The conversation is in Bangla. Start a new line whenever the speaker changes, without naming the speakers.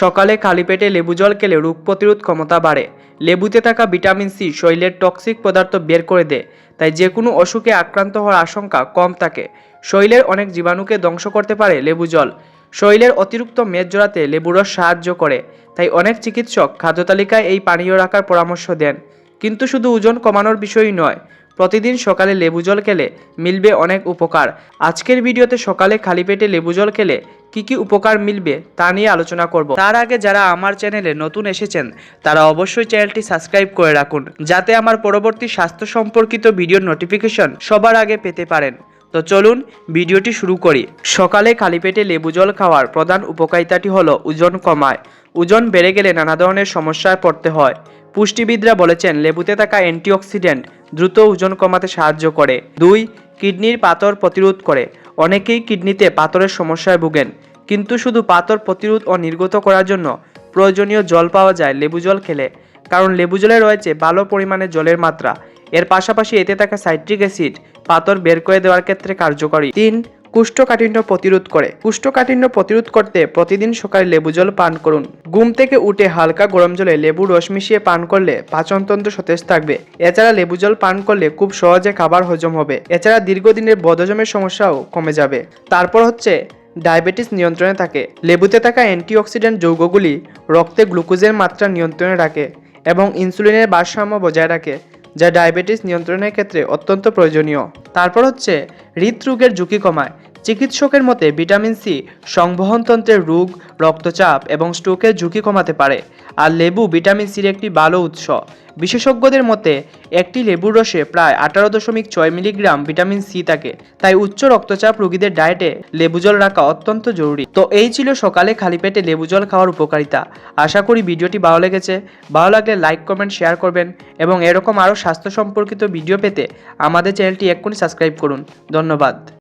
সকালে খালি পেটে লেবু জল খেলে রোগ প্রতিরোধ ক্ষমতা বাড়ে। লেবুতে থাকা ভিটামিন সি শরীরের টক্সিক পদার্থ বের করে দেয়, তাই যে কোনো অসুখে আক্রান্ত হওয়ার আশঙ্কা কম থাকে। শরীরের অনেক জীবাণুকে ধ্বংস করতে পারে লেবু জল। শরীরের অতিরিক্ত মেদ জোড়াতে লেবু রস সাহায্য করে, তাই অনেক চিকিৎসক খাদ্য তালিকায় এই পানীয় রাখার পরামর্শ দেন। কিন্তু শুধু ওজন কমানোর বিষয়ই নয় প্রতিদিন সকালে লেবু জল খেলে মিলবে অনেক উপকার। আজকের ভিডিওতে সকালে খালি পেটে লেবু জল খেলে কি কি উপকার মিলবে তা নিয়ে আলোচনা করব। তার আগে যারা আমার চ্যানেলে নতুন এসেছেন, তারা অবশ্যই চ্যানেলটি সাবস্ক্রাইব করে রাখুন, যাতে আমার পরবর্তী স্বাস্থ্য সম্পর্কিত ভিডিওর নোটিফিকেশন সবার আগে পেতে পারেন। তো চলুন ভিডিওটি শুরু করি। সকালে খালি পেটে লেবু জল খাওয়ার প্রধান উপকারিতাটি হলো ওজন কমায়। ওজন বেড়ে গেলে নানা ধরনের সমস্যায় পড়তে হয়। পুষ্টিবিদরা বলেছেন, লেবুতে থাকা অ্যান্টিঅক্সিডেন্ট দ্রুত ওজন কমাতে সাহায্য করে। দুই, কিডনির পাথর প্রতিরোধ করে। অনেকেই কিডনিতে পাথরের সমস্যায় ভুগেন। কিন্তু শুধু পাথর প্রতিরোধ ও নির্গত করার জন্য প্রয়োজনীয় জল পাওয়া যায় লেবু জল খেলে। কারণ লেবু জলে রয়েছে ভালো পরিমাণে জলের মাত্রা। এর পাশাপাশি এতে থাকা সাইট্রিক অ্যাসিড পাথর বের করে দেওয়ার ক্ষেত্রে কার্যকরী। তিন, কুষ্ঠকাঠিন্য প্রতিরোধ করে। কুষ্ঠকাঠিন্য প্রতিরোধ করতে প্রতিদিন সকালে লেবু জল পান করুন। ঘুম থেকে উঠে হালকা গরম জলে লেবু রস মিশিয়ে পান করলে পাচনতন্ত্র সতেজ থাকবে। এছাড়া লেবু জল পান করলে খুব সহজে খাবার হজম হবে। এছাড়া দীর্ঘদিনের বদহজমের সমস্যাও কমে যাবে। তারপর হচ্ছে ডায়াবেটিস নিয়ন্ত্রণে থাকে। লেবুতে থাকা অ্যান্টিঅক্সিডেন্ট যৌগগুলি রক্তে গ্লুকোজের মাত্রা নিয়ন্ত্রণে রাখে এবং ইনসুলিনের ভারসাম্য বজায় রাখে। যা ডায়াবেটিস নিয়ন্ত্রণের ক্ষেত্রে অত্যন্ত প্রয়োজনীয়। তারপর হচ্ছে হৃদরোগের ঝুঁকি কমায়। চিকিৎসকের মতে ভিটামিন সি সংবহনতন্ত্রের রোগ, রক্তচাপ এবং স্ট্রোকের ঝুঁকি কমাতে পারে। আর লেবু ভিটামিন সির একটি ভালো উৎস। বিশেষজ্ঞদের মতে, একটি লেবুর রসে প্রায় আঠারো দশমিক ছয় মিলিগ্রাম ভিটামিন সি থাকে। তাই উচ্চ রক্তচাপ রোগীদের ডায়েটে লেবু জল রাখা অত্যন্ত জরুরি। তো এই ছিল সকালে খালি পেটে লেবু জল খাওয়ার উপকারিতা। আশা করি ভিডিওটি ভালো লেগেছে। ভালো লাগলে লাইক, কমেন্ট, শেয়ার করবেন এবং এরকম আরও স্বাস্থ্য সম্পর্কিত ভিডিও পেতে আমাদের চ্যানেলটি এক্ষুনি সাবস্ক্রাইব করুন। ধন্যবাদ।